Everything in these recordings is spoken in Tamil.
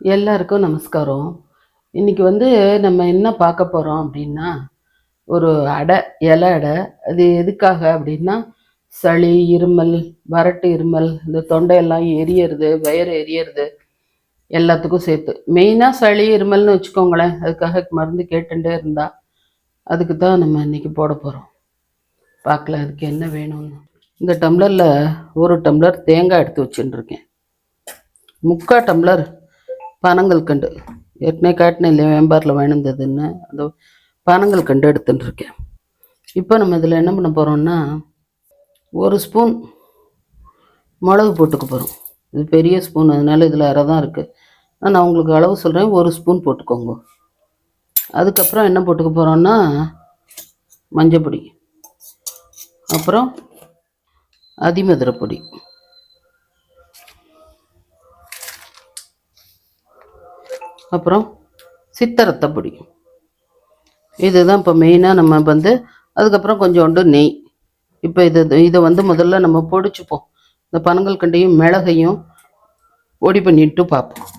எல்லாருக்கும் நமஸ்காரம். இன்னைக்கு வந்து நம்ம என்ன பார்க்க போகிறோம் அப்படின்னா ஒரு அடை இலை அடை. அது எதுக்காக அப்படின்னா சளி இருமல் வறட்டு இருமல் இந்த தொண்டையெல்லாம் எரியறது வயிறு எரியறது எல்லாத்துக்கும் சேர்த்து. மெயினாக சளி இருமல்னு வச்சுக்கோங்களேன். அதுக்காக மருந்து கேட்டுட்டே இருந்தா அதுக்கு தான் நம்ம இன்னைக்கு போட போகிறோம் பார்க்கலாம் அதுக்கு என்ன வேணும்னு. இந்த டம்ளரில் ஒரு டம்ளர் தேங்காய் எடுத்து வச்சுட்டுருக்கேன். முக்கால் டம்ளர் பனங்கள் கண்டு. ஏற்கனவே காட்டினேன் இல்லையா வேம்பாரில் வேணுந்ததுன்னு அந்த பனங்கள் கண்டு எடுத்துட்டு இருக்கேன் இப்போ நம்ம இதில் என்ன பண்ண போகிறோம்னா ஒரு ஸ்பூன் மிளகு போட்டுக்க போகிறோம் இது பெரிய ஸ்பூன் அதனால இதில் அரை தான் இருக்குது நான் உங்களுக்கு அளவு சொல்கிறேன் ஒரு ஸ்பூன் போட்டுக்கோங்க. அதுக்கப்புறம் என்ன போட்டுக்க போகிறோம்னா மஞ்சப்பொடி. அப்புறம் அதிமதுரை பொடி அப்புறம் சித்தரத்தை பிடிக்கும். இதுதான் இப்போ மெயினாக நம்ம வந்து அதுக்கப்புறம் கொஞ்சோண்டு நெய். இப்போ இது இதை வந்து முதல்ல நம்ம பொடிச்சுப்போம். இந்த பனங்கள் கண்டையும் மிளகையும் பொடி பண்ணிட்டு பார்ப்போம்.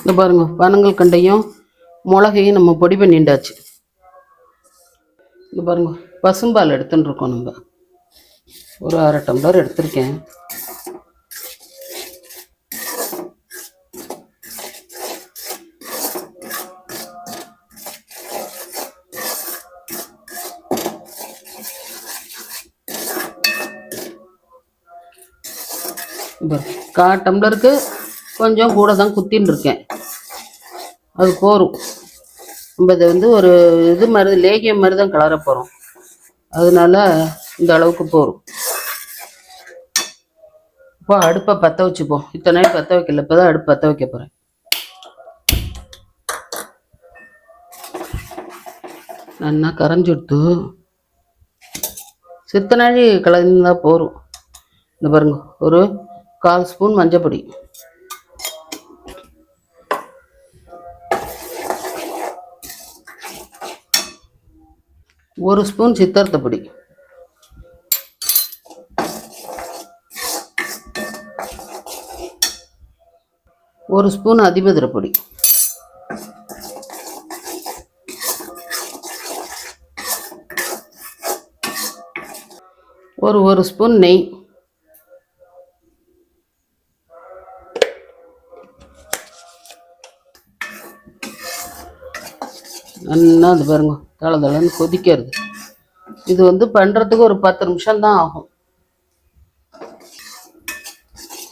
இந்த பாருங்க பனங்கள் கண்டையும் மிளகையும் நம்ம பொடி பண்ணிண்டாச்சு இந்த பாருங்க பசும்பால் எடுத்துன்னு இருக்கோம் நம்ம. ஒரு அரை டம்ளர் எடுத்திருக்கேன் இப்போ கா டம்ளருக்கு கொஞ்சம் கூட தான் குத்தின்னு இருக்கேன் அது போரும். நம்ம இதை வந்து ஒரு இது மாதிரி லேகியம் மாதிரி தான் கலர போகிறோம் அதனால இந்த அளவுக்கு போரும். இப்போ அடுப்பை பற்ற வச்சுப்போம். இத்தனை நாள் பற்ற வைக்கல. இப்போ தான் அடுப்பு பற்ற வைக்க போகிறேன் நல்லா கரைஞ்சுடுத்து சித்தனாழி கலந்தா போகிறோம் இந்த பாருங்க ஒரு கால் ஸ்பூன் மஞ்சப்பொடி ஒரு ஸ்பூன் சித்தர்த்த பொடி. ஒரு ஸ்பூன் அதிமதுரை பொடி. ஒரு ஒரு ஸ்பூன் நெய். என்ன அது பாருங்க தள தளன்னு கொதிக்கிறது. இது வந்து பண்ணுறதுக்கு ஒரு பத்து நிமிஷம் தான் ஆகும்.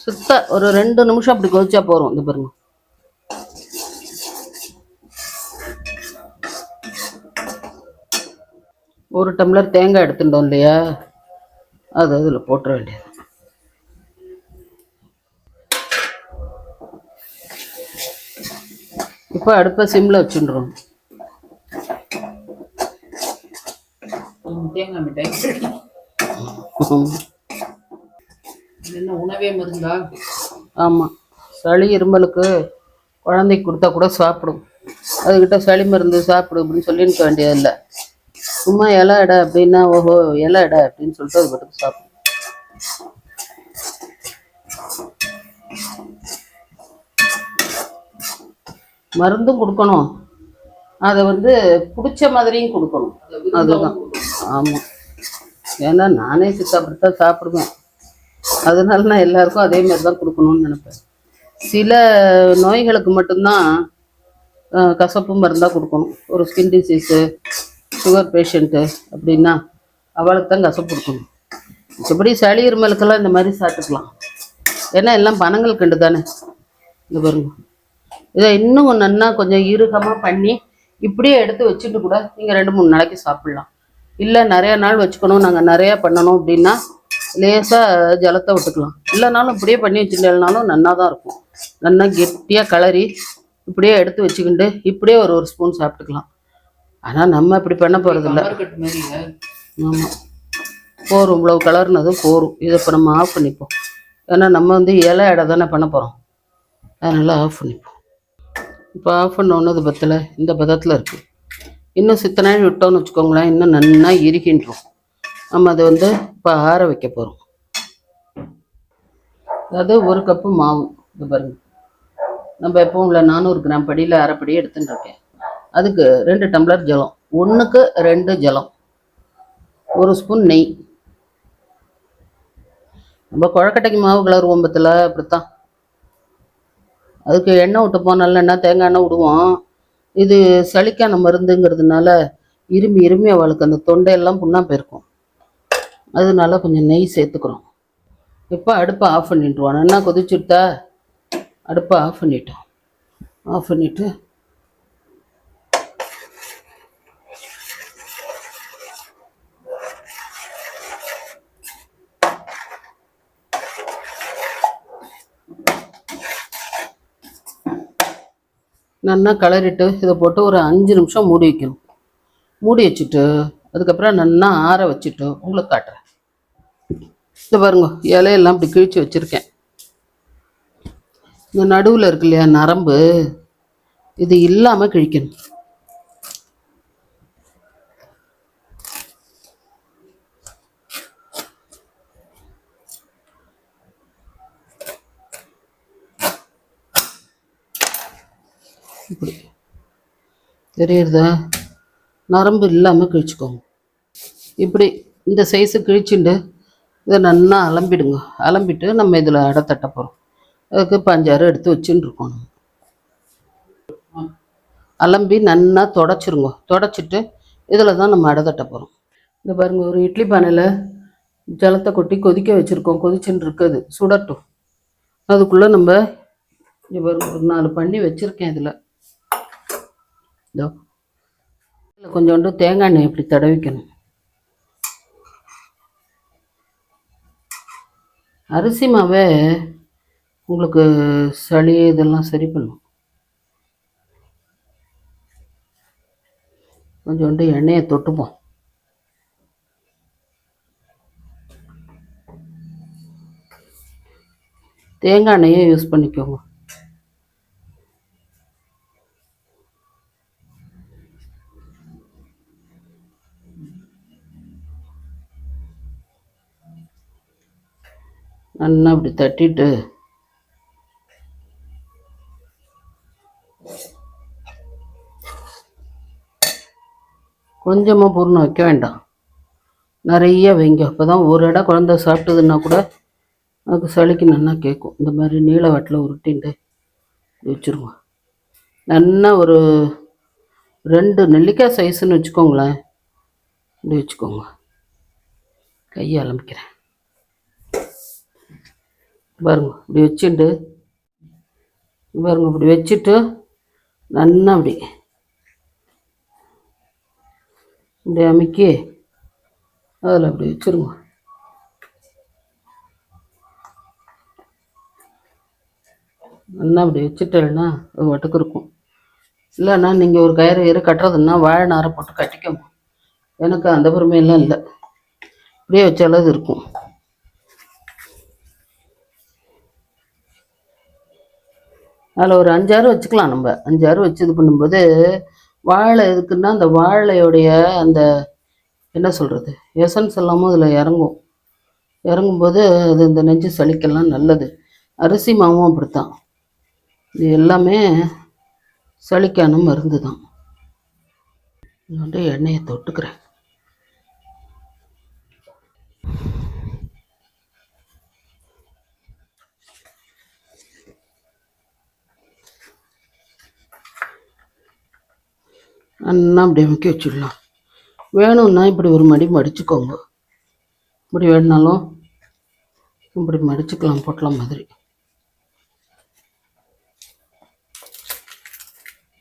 சுத்த ஒரு ரெண்டு நிமிஷம் அப்படி கொதிச்சா போகிறோம் இந்த பாருங்க. ஒரு டம்ளர் தேங்காய் எடுத்துட்டோம் இல்லையா? அது அதில் போட்டுற வேண்டியது. இப்போ அடுப்பை சிம்மில் வச்சுடுறோம் தேங்காய் மிட்டாய். என்ன உணவே மருந்தா? ஆமாம் சளி இருமலுக்கு குழந்தைக்கு கொடுத்தா கூட சாப்பிடும். அதுக்கிட்ட சளி மருந்து சாப்பிடு அப்படின்னு சொல்லி நிற்க வேண்டியதில்லை. சும்மா இலை எடை அப்படின்னா ஓஹோ இலை எடை அப்படின்னு சொல்லிட்டு அது பாட்டுக்கு சாப்பிடும். மருந்தும் கொடுக்கணும். அதை வந்து பிடிச்ச மாதிரியும் கொடுக்கணும். அதுதான். ஆமாம் ஏன்னா நானே சித்தாப்படித்தான் சாப்பிடுவேன். அதனால நான் எல்லாருக்கும் அதே மாதிரி தான் கொடுக்கணும்னு நினைப்பேன். சில நோய்களுக்கு மட்டும்தான் கசப்பு மருந்தாக கொடுக்கணும். ஒரு ஸ்கின் டிசீஸு சுகர் பேஷண்ட்டு அப்படின்னா அவளுக்கு தான் கசப்பு கொடுக்கணும். மற்றபடி சளி இருமலுக்கெல்லாம் இந்த மாதிரி சாப்பிட்டுக்கலாம். ஏன்னா எல்லாம் பனங்கள் கண்டு தானே இந்த பாருங்க. இதை இன்னும் நன்னா கொஞ்சம் இறுகமாக பண்ணி இப்படியே எடுத்து வச்சுட்டு கூட நீங்கள் ரெண்டு மூணு நாளைக்கு சாப்பிட்லாம். இல்லை நிறைய நாள் வச்சுக்கணும் நாங்கள் நிறையா பண்ணணும் அப்படின்னா லேசாக ஜலத்தை விட்டுக்கலாம். இல்லைனாலும் இப்படியே பண்ணி வச்சுட்டேனாலும் நன்னா தான் இருக்கும். நல்லா கெட்டியாக கிளறி இப்படியே எடுத்து வச்சுக்கிண்டு இப்படியே ஒரு ஒரு ஸ்பூன் சாப்பிட்டுக்கலாம். ஆனால் நம்ம இப்படி பண்ண கமர்கட் மாதிரி ஆமாம் போரும் இவ்வளவு கலர்னதும் போரும். இதை இப்போ நம்ம ஆஃப் பண்ணிப்போம். ஏன்னா நம்ம வந்து இலை எடை தானே பண்ண போகிறோம் அதனால் ஆஃப் பண்ணிப்போம். இப்போ ஆஃப் பண்ண ஒன்று பத்தில். இந்த பதத்தில் இருக்குது இன்னும் சித்த நாள் விட்டோம்னு வச்சுக்கோங்களேன் இன்னும் நன்னா இறுகின்றோம் நம்ம அதை வந்து இப்போ ஆற வைக்க போகிறோம் அதாவது ஒரு கப்பு மாவு இது பாருங்க. நம்ம எப்பவும் உள்ள நானூறு கிராம் படியில் அரைப்படி எடுத்துட்டு இருக்கேன். அதுக்கு ரெண்டு டம்ளர் ஜலம் ஒன்றுக்கு ரெண்டு ஜலம் ஒரு ஸ்பூன் நெய். நம்ம குழக்கட்டைக்கு மாவு கிளறுவோம் பத்தில் அப்படித்தான். அதுக்கு எண்ணெய் விட்டு போன நல்லெண்ணெய் தேங்காய் எண்ணெய் விடுவோம். இது சளிக்கான மருந்துங்கிறதுனால இருமி இருமி அவளுக்கு அந்த தொண்டையெல்லாம் புண்ணா போயிருக்கும் அதனால கொஞ்சம் நெய் சேர்த்துக்கிறோம். இப்போ அடுப்பை ஆஃப் பண்ணிட்டுருவோம். நல்லா கொதிச்சுட்டா அடுப்பை ஆஃப் பண்ணிட்டோம். ஆஃப் பண்ணிவிட்டு நல்லா கிளறிட்டு இதை போட்டு ஒரு அஞ்சு நிமிஷம் மூடி வைக்கணும். மூடி வச்சுட்டு அதுக்கப்புறம் நல்லா ஆற வச்சுட்டு உங்களுக்கு காட்டுறேன். இதை பாருங்க இலையெல்லாம் இப்படி கிழிச்சு வச்சுருக்கேன். இந்த நடுவில் இருக்கு இல்லையா நரம்பு இது இல்லாமல் கிழிக்கணும். இப்படி தெரியுறதா? நரம்பு இல்லாமல் கிழிச்சுக்கோங்க. இப்படி இந்த சைஸு கிழிச்சுண்டு இதை நல்லா அலம்பிடுங்க. அலம்பிட்டு நம்ம இதில் அடை தட்ட போகிறோம் அதுக்கு பஞ்சாறு எடுத்து வச்சுன்னு இருக்கோம் அலம்பி நல்லா தொடச்சிருங்க. தொடச்சிட்டு இதில் தான் நம்ம அடை தட்ட போகிறோம் இந்த பாருங்கள் ஒரு இட்லி பானையில் ஜலத்தை கொட்டி கொதிக்க வச்சுருக்கோம். கொதிச்சுன்னு இருக்குது. சுடட்டும். அதுக்குள்ளே நம்ம இங்க ஒரு நாலு பண்ணி வச்சுருக்கேன் இதில். இதோ. கொஞ்சோண்டு தேங்காய் எண்ணெய் இப்படி தடவிக்கணும். அரிசி மாவே உங்களுக்கு சளி இதெல்லாம் சரி பண்ணும். கொஞ்சோண்டு எண்ணெயை தொட்டுப்போம். தேங்காய் எண்ணெயை யூஸ் பண்ணிக்கோங்க. நல்லா அப்படி தட்டிட்டு கொஞ்சமாக பூர்ணம் வைக்க வேண்டாம். நிறைய வைங்க. அப்போ தான் ஒரு இடம் குழந்த சாப்பிட்டதுன்னா கூட அதுக்கு சளிக்கு நல்லா கேட்கும் இந்த மாதிரி நீள வட்டில் உருட்டின்ட்டு வச்சுருங்க நல்லா ஒரு ரெண்டு நெல்லிக்காய் சைஸ்ன்னு வச்சுக்கோங்களேன். இப்படி வச்சுக்கோங்க. கையை அலம்பிக்கிறேன். பாருங்க இப்படி வச்சுட்டு பாருங்க இப்படி வச்சுட்டு நல்லா அப்படி இப்படி அமுக்கி அதில் அப்படி வச்சுருங்க. நல்லா அப்படி வச்சுட்டேன்னா அது வட்டுக்கு இருக்கும். இல்லைன்னா நீங்கள் ஒரு கயிறு கயிறு கட்டுறதுன்னா வாழை நாரை போட்டு கட்டிக்கணும் எனக்கு அந்த பொறுமையெல்லாம் இல்லை. இப்படியே வச்சாலும் அது இருக்கும். அதில் ஒரு அஞ்சாறு வச்சுக்கலாம் நம்ம. அஞ்சாறு வச்சு இது பண்ணும்போது வாழை எதுக்குன்னா அந்த வாழையுடைய அந்த என்ன சொல்கிறது எசன்ஸ் எல்லாமும் அதில் இறங்கும். இறங்கும்போது அது இந்த நெஞ்சு சளிக்கெல்லாம் நல்லது. அரிசி மாவும் அப்படித்தான். இது எல்லாமே சளிக்கான மருந்து தான் நான் வந்து எண்ணெயை தொட்டுக்கிறேன். நல்லா அப்படி அமைக்க வச்சிடலாம். வேணும்னா இப்படி ஒரு மடி மடிச்சுக்கோங்க. இப்படி வேணுனாலும் இப்படி மடிச்சுக்கலாம் பொட்டலாம் மாதிரி.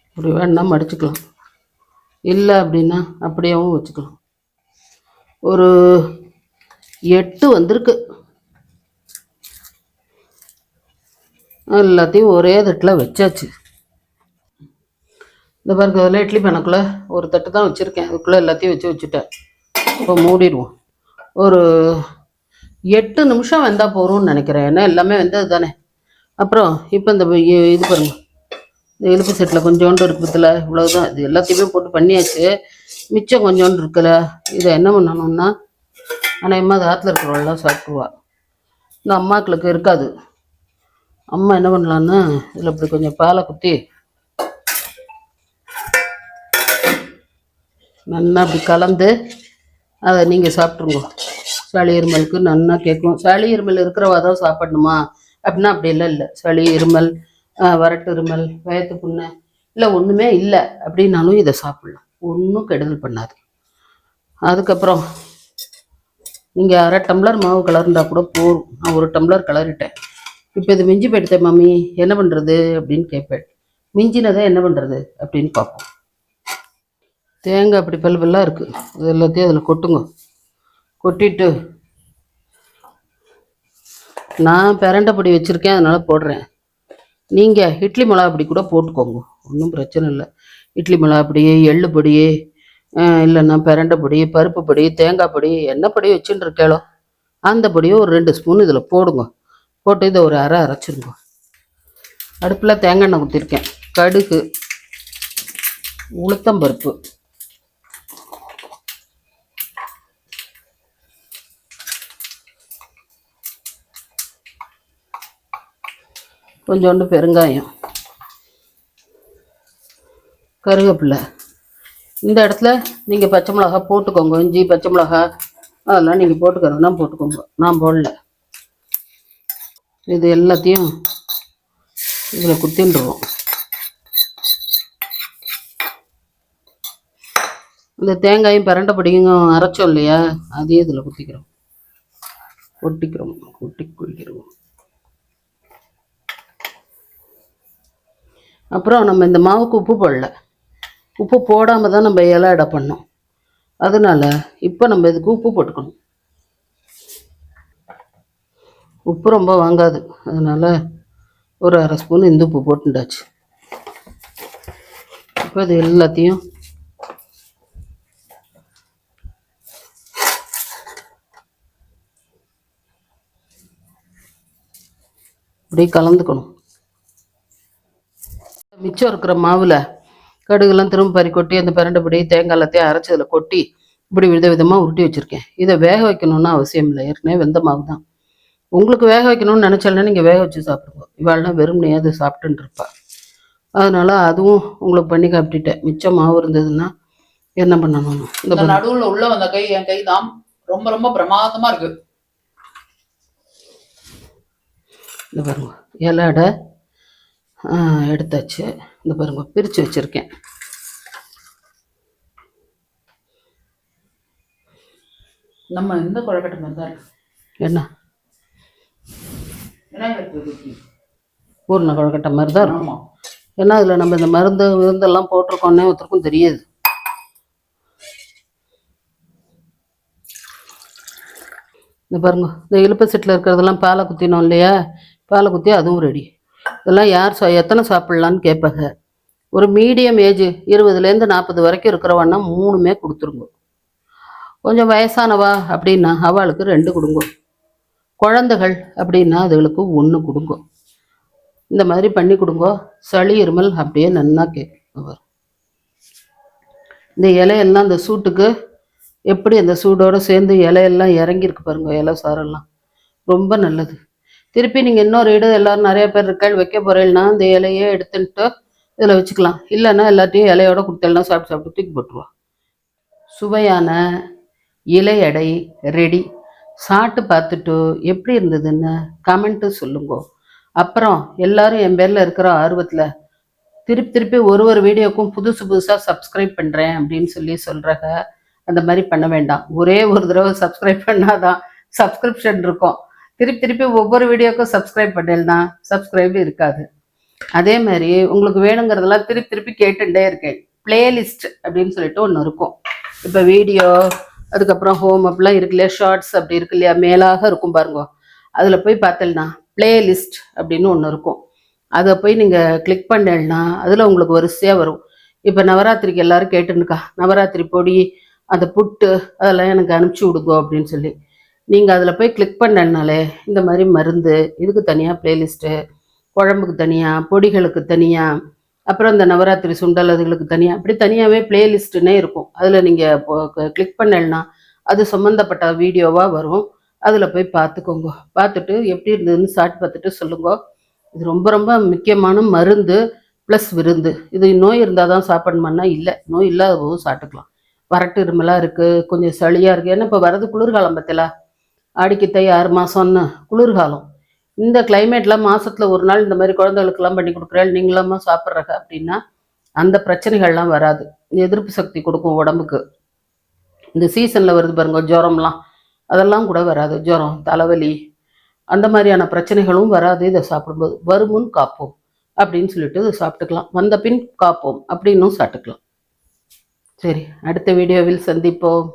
இப்படி வேணுன்னா மடிச்சுக்கலாம். இல்லை அப்படின்னா அப்படியேவும் வச்சுக்கலாம். ஒரு எட்டு வந்திருக்கு. எல்லாத்தையும் ஒரே தட்டில் வச்சாச்சு. இந்த பாருங்க அதில் இட்லி பானைக்குள்ளே ஒரு தட்டு தான் வச்சுருக்கேன். அதுக்குள்ளே எல்லாத்தையும் வச்சு வச்சுட்டேன். இப்போ மூடிடுவோம். ஒரு எட்டு நிமிஷம் வெந்தால் போகிறோம்னு நினைக்கிறேன். ஏன்னா எல்லாமே வெந்தது தானே. அப்புறம் இப்போ இந்த இது பாருங்க. இந்த எலுப்பு செட்டில் கொஞ்சோண்டு இருக்கு பத்தில் இவ்வளவுதான். இது எல்லாத்தையுமே போட்டு பண்ணியாச்சு. மிச்சம் கொஞ்சோண்டு இருக்குல்ல இதை என்ன பண்ணணும்னா அநேகமாக அது ஆற்றுல இருக்கிறவள்லாம் சாப்பிடுவா. இந்த அம்மாக்களுக்கு இருக்காது. அம்மா என்ன பண்ணலான்னா இதில் இப்படி கொஞ்சம் பாலை குத்தி நல்லா அப்படி கலந்து அதை நீங்கள் சாப்பிட்ருங்க சளி இருமலுக்கு நல்லா கேட்கும். சளி இருமல் இருக்கிறவா தான் சாப்பிடணுமா? அப்படின்னா அப்படி இல்லை இல்லை. சளி இருமல் வரட்டு இருமல் வயத்து புண்ணு இல்லை ஒன்றுமே இல்லை அப்படின்னாலும் இதை சாப்பிட்லாம். ஒன்றும் கெடுதல் பண்ணாது. அதுக்கப்புறம் நீங்கள் அரை டம்ளர் மாவு கலர்ந்தா கூட போதும். நான் ஒரு டம்ளர் கலரிட்டேன் இப்போ இது மிஞ்சி போயிடுத்தேன் மம்மி என்ன பண்ணுறது அப்படின்னு கேட்பேன். மிஞ்சினதை என்ன பண்ணுறது அப்படின்னு பார்ப்போம். தேங்காய் அப்படி பல் பல்லாக இருக்குது அது எல்லாத்தையும் அதில் கொட்டுங்க. கொட்டிட்டு நான் பிரண்டை பொடி வச்சுருக்கேன் அதனால் போடுறேன். நீங்கள் இட்லி மிளகா பொடி கூட போட்டுக்கோங்க. ஒன்றும் பிரச்சனை இல்லை. இட்லி மிளகா பொடி எள்ளு பொடி இல்லைன்னா பிரண்டை பொடி பருப்பு பொடி தேங்காய் பொடி என்ன பொடி வச்சுன்னு இருக்கேளோ அந்த பொடியை ஒரு ரெண்டு ஸ்பூன் இதில் போடுங்க. போட்டு இதை ஒரு அரை அரைச்சிருங்க. அடுப்பில் தேங்காய் எண்ணெய் ஊற்றிருக்கேன் கடுகு உளுத்தம்பருப்பு கொஞ்சோண்டு பெருங்காயம் கருவேப்பிலை. இந்த இடத்துல நீங்கள் பச்சை மிளகா போட்டுக்கோங்க. இஞ்சி பச்சை மிளகா அதெல்லாம் நீங்கள் போட்டுக்கிறதுனா போட்டுக்கோங்க. நான் போடல. இது எல்லாத்தையும் இதில் குத்தின்றுவோம். இந்த தேங்காயும் பிரண்டை பிடிக்கும் அரைச்சோம் இல்லையா? அதையும் இதில் குத்திக்கிறோம். கொட்டிக்கிறோம். கொட்டி குளிக்கிறோம். அப்புறம் நம்ம இந்த மாவுக்கு உப்பு போடல. உப்பு போடாமல் தான் நம்ம இலை அடை பண்ணோம். அதனால இப்போ நம்ம இதுக்கு உப்பு போட்டுக்கணும். உப்பு ரொம்ப வாங்காது. அதனால் ஒரு அரை ஸ்பூன் இந்த உப்பு போட்டுண்டாச்சு. இப்போ இது எல்லாத்தையும் அப்படியே கலந்துக்கணும். மிச்சம் இருக்கிற மாவில் கடுகுலாம் திரும்ப பறி கொட்டி அந்த பிரண்டை பொடி தேங்காய் எல்லாத்தையும் அரைச்சி அதில் கொட்டி இப்படி வித விதமாக உருட்டி வச்சுருக்கேன். இதை வேக வைக்கணும்னு அவசியம் இல்லை. ஏற்கனவே வெந்த மாவு தான். உங்களுக்கு வேக வைக்கணும்னு நினச்சாலும் நீங்கள் வேக வச்சு சாப்பிடுங்க. இவாள்லாம் வெறுமனே அது சாப்பிட்டுன்னு இருப்பா. அதனால அதுவும் உங்களுக்கு பண்ணி காப்பிட்டேன் மிச்சம் மாவு இருந்ததுன்னா என்ன பண்ணணும்? இந்த. நடுவுல உள்ள வந்த கை என் கை தான் ரொம்ப ரொம்ப பிரமாதமா இருக்கு. இந்த பாருங்க இலடை ஆ, எடுத்தாச்சு. இந்த பாருங்க பிரித்து வச்சுருக்கேன். நம்ம இந்த குழக்கட்டை மாதிரி தான் என்ன? பூர்ண கொழுக்கட்டை மாதிரி தான் இருக்கும் ஏன்னா அதில் நம்ம இந்த மருந்து விருந்தெல்லாம் போட்டிருக்கோன்னே ஒருத்தருக்கும் தெரியாது. இந்த பாருங்க இந்த இழுப்பு செட்டில் இருக்கிறதெல்லாம் பாலை குத்தினோம் இல்லையா? பாலை குத்தி அதுவும் ரெடி இதெல்லாம் யார் சா எத்தனை சாப்பிட்லான்னு கேட்பாங்க. ஒரு மீடியம் ஏஜ் இருபதுலேருந்து நாற்பது வரைக்கும் இருக்கிறவன்னா மூணுமே கொடுத்துருங்க. கொஞ்சம் வயசானவா அப்படின்னா அவளுக்கு ரெண்டு கொடுங்க. குழந்தைகள் அப்படின்னா அதுகளுக்கு ஒன்று கொடுங்க. இந்த மாதிரி பண்ணி கொடுங்க. சளி இருமல் அப்படியே நன்னா கேட்கும் வரும் இந்த இலையெல்லாம் அந்த சூட்டுக்கு எப்படி அந்த சூடோடு சேர்ந்து இலையெல்லாம் இறங்கியிருக்கு பாருங்க இலை சாரெல்லாம். ரொம்ப நல்லது. திருப்பி நீங்கள் இன்னொரு இடம் எல்லோரும் நிறைய பேர் இருக்காள் வைக்க போறீங்கன்னா இந்த இலையே எடுத்துன்ட்டு இதில் வச்சுக்கலாம். இல்லைன்னா எல்லாத்தையும் இலையோட கொடுத்தலாம் சாப்பிட்டு சாப்பிட்டு தூக்கி போட்டுருவா. சுவையான இலை எடை ரெடி சாப்பிட்டு பார்த்துட்டு எப்படி இருந்ததுன்னு கமெண்ட்டு சொல்லுங்க. அப்புறம் எல்லாரும் என் பேரில் இருக்கிற ஆர்வத்தில் திருப்பி திருப்பி ஒரு ஒரு வீடியோக்கும் புதுசு புதுசாக சப்ஸ்கிரைப் பண்ணுறேன் அப்படின்னு சொல்லி சொல்கிறாங்க அந்த மாதிரி பண்ண வேண்டாம். ஒரே ஒரு தடவை சப்ஸ்கிரைப் பண்ணாதான் சப்ஸ்கிரிப்ஷன் இருக்கும். திருப்பி திருப்பி ஒவ்வொரு வீடியோக்கும் சப்ஸ்கிரைப் பண்ணியிருந்தான் சப்ஸ்கிரைப் இருக்காது. அதே மாதிரி உங்களுக்கு வேணுங்கிறதெல்லாம் திருப்பி திருப்பி கேட்டுட்டே இருக்கேன். பிளேலிஸ்ட் அப்படின்னு சொல்லிட்டு ஒன்று இருக்கும். இப்போ வீடியோ அதுக்கப்புறம் ஹோம் அப்படிலாம் இருக்கு இல்லையா? ஷார்ட்ஸ் அப்படி இருக்கு இல்லையா? மேலாக இருக்கும் பாருங்க. அதில் போய் பார்த்தேன்னா பிளேலிஸ்ட் அப்படின்னு ஒன்று இருக்கும். அதை போய் நீங்கள் கிளிக் பண்ணேன்னா அதில் உங்களுக்கு வரிசையாக வரும். இப்போ நவராத்திரிக்கு எல்லாரும் கேட்டுருக்கா நவராத்திரி பொடி அந்த புட்டு அதெல்லாம் எனக்கு அனுப்பிச்சி விடுங்க அப்படின்னு சொல்லி. நீங்கள் அதில் போய் கிளிக் பண்ணனாலே இந்த மாதிரி மருந்து இதுக்கு தனியாக பிளேலிஸ்ட்டு குழம்புக்கு தனியாக பொடிகளுக்கு தனியாக அப்புறம் இந்த நவராத்திரி சுண்டல் அதுகளுக்கு தனியாக அப்படி தனியாகவே பிளேலிஸ்ட்டுன்னே இருக்கும். அதில் நீங்கள் கிளிக் பண்ணலன்னா அது சம்மந்தப்பட்ட வீடியோவாக வரும். அதில் போய் பார்த்துக்கோங்க பார்த்துட்டு எப்படி இருந்ததுன்னு சாப்பிட்டு பார்த்துட்டு சொல்லுங்க. இது ரொம்ப ரொம்ப முக்கியமான மருந்து ப்ளஸ் விருந்து. இது நோய் இருந்தால் தான் சாப்பிடணுமான்னா இல்லை. நோய் இல்லாத போதும் சாப்பிட்டுக்கலாம். வரட்டு இருமலாக இருக்குது கொஞ்சம் சளியாக இருக்குது ஏன்னா இப்போ வரது குளிர்காலம் பத்தில ஆடிக்கித்தை ஆறு மாதம்னு குளிர்காலம். இந்த கிளைமேட்டில் மாசத்துல ஒரு நாள் இந்த மாதிரி குழந்தைகளுக்கெல்லாம் பண்ணி கொடுக்குறாள் நீங்களாமா சாப்பிட்றக அப்படின்னா அந்த பிரச்சனைகள்லாம் வராது. எதிர்ப்பு சக்தி கொடுக்கும் உடம்புக்கு. இந்த சீசனில் வருது பாருங்க ஜுரம்லாம். அதெல்லாம் கூட வராது. ஜுரம் தலைவலி அந்த மாதிரியான பிரச்சனைகளும் வராது. இதை சாப்பிடும்போது வருமுன் காப்போம் அப்படின்னு சொல்லிட்டு இதை சாப்பிட்டுக்கலாம். வந்த பின் காப்போம் அப்படின்னும் சாப்பிட்டுக்கலாம். சரி அடுத்த வீடியோவில் சந்திப்போம்.